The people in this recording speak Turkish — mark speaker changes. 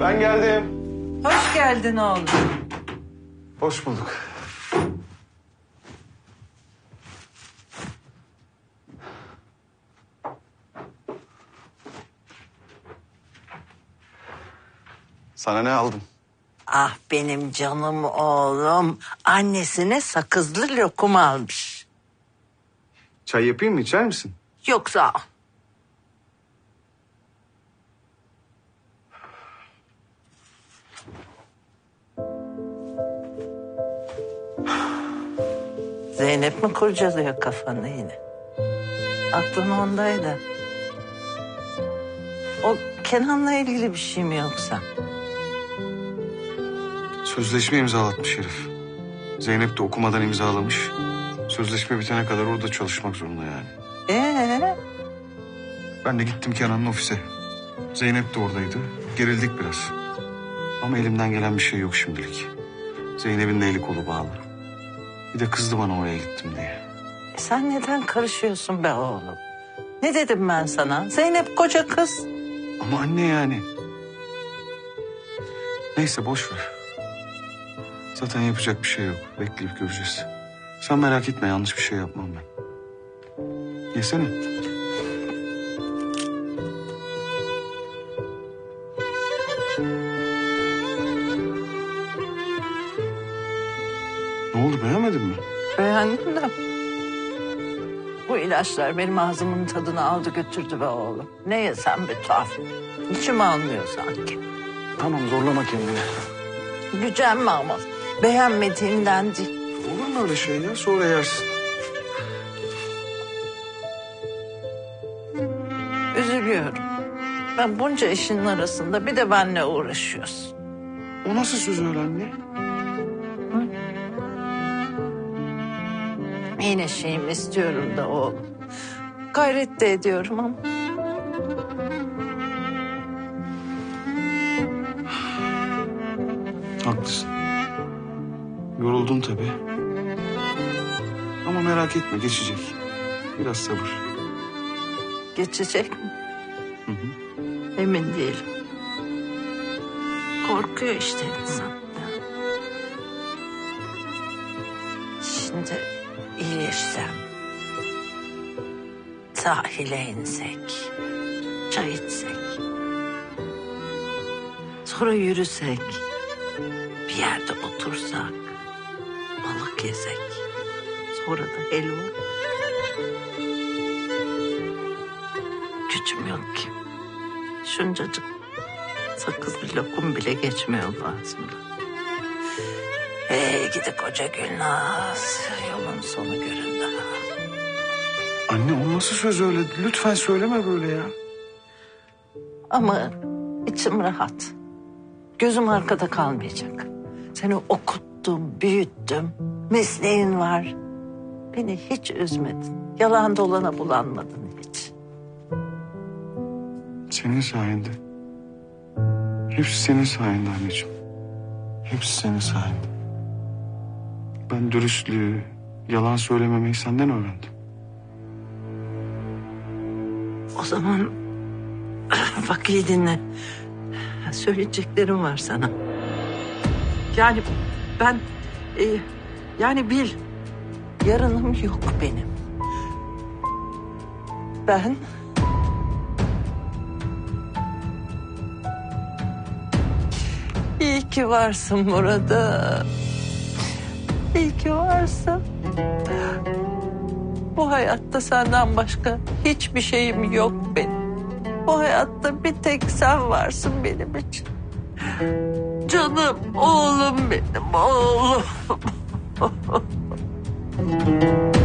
Speaker 1: Ben geldim.
Speaker 2: Hoş geldin oğlum.
Speaker 1: Hoş bulduk. Sana ne aldım?
Speaker 2: Ah benim canım oğlum. Annesine sakızlı lokum almış.
Speaker 1: Çay yapayım mı içer misin?
Speaker 2: Yoksa Zeynep mi kurcalıyor kafanı yine? Aklın ondaydı. O Kenan'la ilgili bir şey mi yoksa?
Speaker 1: Sözleşme imzalatmış herif. Zeynep de okumadan imzalamış. Sözleşme bitene kadar orada çalışmak zorunda yani.
Speaker 2: Ee,
Speaker 1: Ben de gittim Kenan'ın ofise. Zeynep de oradaydı. Gerildik biraz. Ama elimden gelen bir şey yok şimdilik. Zeynep'in de eli kolu bağlı. Bir de kızdı bana oraya gittim diye.
Speaker 2: e sen neden karışıyorsun be oğlum? Ne dedim ben sana? Zeynep koca kız.
Speaker 1: Ama anne yani. Neyse boş ver. Zaten yapacak bir şey yok. Bekleyip göreceğiz. Sen merak etme yanlış bir şey yapmam ben. Yesene. Ne oldu beğenmedin mi?
Speaker 2: Beğendim de. Bu ilaçlar benim ağzımın tadını aldı götürdü be oğlum. Ne yesem bir tuhaf. İçim almıyor sanki.
Speaker 1: Tamam zorlama kendini.
Speaker 2: Gücenme ama. Beğenmediğimden değil.
Speaker 1: Olur mu öyle şey ya? Sonra yersin.
Speaker 2: Üzülüyorum. Ben bunca işin arasında bir de benle uğraşıyorsun.
Speaker 1: O nasıl söz öyle anne?
Speaker 2: Yine şeyim istiyorum da oğlum. Gayret de ediyorum ama.
Speaker 1: Haklısın. Yoruldun tabii. Ama merak etme geçecek. Biraz sabır.
Speaker 2: Geçecek mi?
Speaker 1: Hı hı.
Speaker 2: Emin değilim. Korkuyor işte insan. Şimdi iyileşsem. Sahile insek. Çay içsek. Sonra yürüsek. Bir yerde otursak. Balık yesek. Sonra da helva. Gücüm yok ki. Şuncacık sakızlı lokum bile geçmiyor boğazımdan. Hey gidi koca Gülnaz. Yolun sonu göründü ha.
Speaker 1: Anne o nasıl söz öyle? Lütfen söyleme böyle ya.
Speaker 2: Ama içim rahat. Gözüm arkada kalmayacak. Seni okuttum, büyüttüm. Mesleğin var. Beni hiç üzmedin. Yalan dolana bulanmadın hiç.
Speaker 1: Senin sayende. Hepsi senin sayende anneciğim. Hepsi senin sayende. Ben dürüstlüğü, yalan söylememeyi senden öğrendim.
Speaker 2: O zaman bak iyi dinle. Söyleyeceklerim var sana. Yani ben e, yani bil yarınım yok benim. Ben İyi ki varsın burada. İyi ki varsın. Bu hayatta senden başka hiçbir şeyim yok benim. Bu hayatta bir tek sen varsın benim için. Canım oğlum benim oğlum.